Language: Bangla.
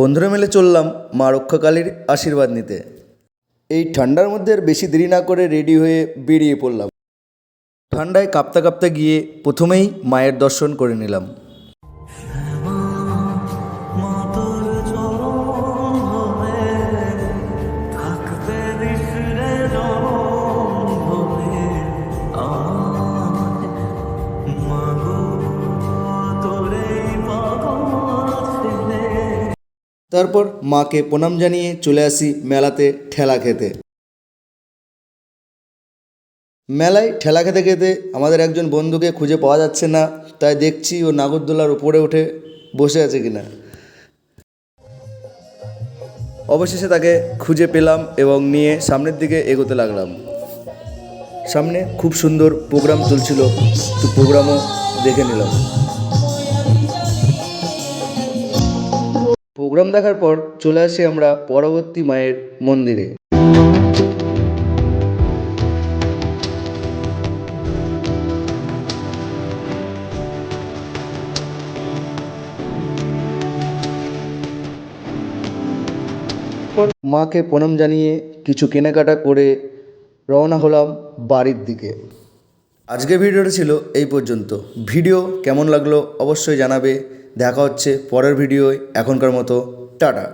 বন্ধুরা মিলে চললাম মা রক্ষাকালীর আশীর্বাদ নিতে। এই ঠান্ডার মধ্যে আর বেশি দেরি না করে রেডি হয়ে বেরিয়ে পড়লাম। ঠান্ডায় কাঁপতে কাঁপতে গিয়ে প্রথমেই মায়ের দর্শন করে নিলাম। তারপর মাকে প্রণাম জানিয়ে চলে আসি মেলাতে ঠেলা খেতে। মেলায় ঠেলা খেতে খেতে আমাদের একজন বন্ধুকে খুঁজে পাওয়া যাচ্ছে না, তাই দেখছি ও নাগরদোলার উপরে উঠে বসে আছে কিনা। অবশেষে তাকে খুঁজে পেলাম এবং নিয়ে সামনের দিকে এগোতে লাগলাম। সামনে খুব সুন্দর প্রোগ্রাম চলছিল, তো প্রোগ্রামও দেখে নিলাম। প্রোগ্রাম দেখার পর চলে আসি আমরা পরবর্তী মায়ের মন্দিরে। মাকে প্রণাম জানিয়ে কিছু কেনাকাটা করে রওনা হলাম বাড়ির দিকে। আজকের ভিডিওটা ছিল এই পর্যন্ত। ভিডিও কেমন লাগল অবশ্যই জানাবে। দেখা হচ্ছে পরের ভিডিওয় এখনকার মতো টাটা।